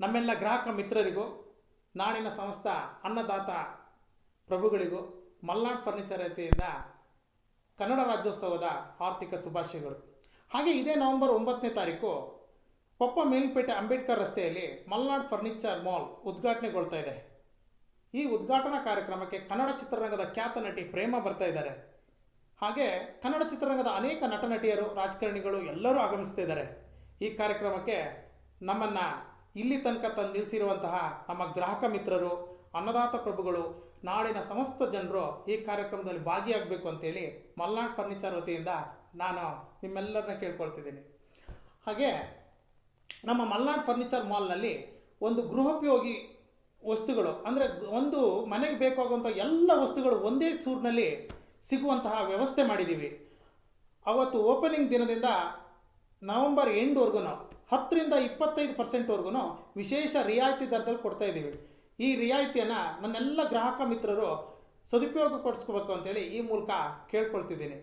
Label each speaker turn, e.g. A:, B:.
A: ನಮ್ಮೆಲ್ಲ ಗ್ರಾಹಕ ಮಿತ್ರರಿಗೂ, ನಾಡಿನ ಸಂಸ್ಥಾ ಅನ್ನದಾತ ಪ್ರಭುಗಳಿಗೂ, ಮಲ್ನಾಡ್ ಫರ್ನಿಚರ್ ವತಿಯಿಂದ ಕನ್ನಡ ರಾಜ್ಯೋತ್ಸವದ ಆರ್ಥಿಕ ಶುಭಾಶಯಗಳು. ಹಾಗೆ ಇದೇ ನವೆಂಬರ್ ಒಂಬತ್ತನೇ ತಾರೀಕು ಕೊಪ್ಪ ಮೇಲ್ಪೇಟೆ ಅಂಬೇಡ್ಕರ್ ರಸ್ತೆಯಲ್ಲಿ ಮಲ್ನಾಡ್ ಫರ್ನಿಚರ್ ಮಾಲ್ ಉದ್ಘಾಟನೆಗೊಳ್ತಾ ಇದೆ. ಈ ಉದ್ಘಾಟನಾ ಕಾರ್ಯಕ್ರಮಕ್ಕೆ ಕನ್ನಡ ಚಿತ್ರರಂಗದ ಖ್ಯಾತ ನಟಿ ಪ್ರೇಮ ಬರ್ತಾ ಇದ್ದಾರೆ. ಹಾಗೆ ಕನ್ನಡ ಚಿತ್ರರಂಗದ ಅನೇಕ ನಟ ನಟಿಯರು, ರಾಜಕಾರಣಿಗಳು ಎಲ್ಲರೂ ಆಗಮಿಸ್ತಾ ಇದ್ದಾರೆ. ಈ ಕಾರ್ಯಕ್ರಮಕ್ಕೆ ನಮ್ಮನ್ನು ಇಲ್ಲಿ ತನಕ ತಂದು ನಿಲ್ಲಿಸಿರುವಂತಹ ನಮ್ಮ ಗ್ರಾಹಕ ಮಿತ್ರರು, ಅನ್ನದಾತ ಪ್ರಭುಗಳು, ನಾಡಿನ ಸಮಸ್ತ ಜನರು ಈ ಕಾರ್ಯಕ್ರಮದಲ್ಲಿ ಭಾಗಿಯಾಗಬೇಕು ಅಂತೇಳಿ ಮಲ್ನಾಡ್ ಫರ್ನಿಚರ್ ವತಿಯಿಂದ ನಾನು ನಿಮ್ಮೆಲ್ಲರನ್ನ ಕೇಳ್ಕೊಳ್ತಿದ್ದೀನಿ. ಹಾಗೆ ನಮ್ಮ ಮಲ್ನಾಡ್ ಫರ್ನಿಚರ್ ಮಾಲ್ನಲ್ಲಿ ಒಂದು ಗೃಹೋಪಯೋಗಿ ವಸ್ತುಗಳು, ಅಂದರೆ ಒಂದು ಮನೆಗೆ ಬೇಕಾಗುವಂಥ ಎಲ್ಲ ವಸ್ತುಗಳು ಒಂದೇ ಸೂರಿನಲ್ಲಿ ಸಿಗುವಂತಹ ವ್ಯವಸ್ಥೆ ಮಾಡಿದ್ದೀವಿ ಅವತ್ತು ಓಪನಿಂಗ್ ದಿನದಿಂದ ನವೆಂಬರ್ ಎಂಡ್ವರೆಗೂ ಹತ್ತರಿಂದ ಇಪ್ಪತ್ತೈದು ಪರ್ಸೆಂಟ್ವರೆಗೂ ವಿಶೇಷ ರಿಯಾಯಿತಿ ದರದಲ್ಲಿ ಕೊಡ್ತಾ ಇದ್ದೀವಿ. ಈ ರಿಯಾಯಿತಿಯನ್ನು ನನ್ನೆಲ್ಲ ಗ್ರಾಹಕ ಮಿತ್ರರು ಸದುಪಯೋಗ ಪಡಿಸ್ಕೋಬೇಕು ಅಂತೇಳಿ ಈ ಮೂಲಕ ಕೇಳ್ಕೊಳ್ತಿದ್ದೀನಿ.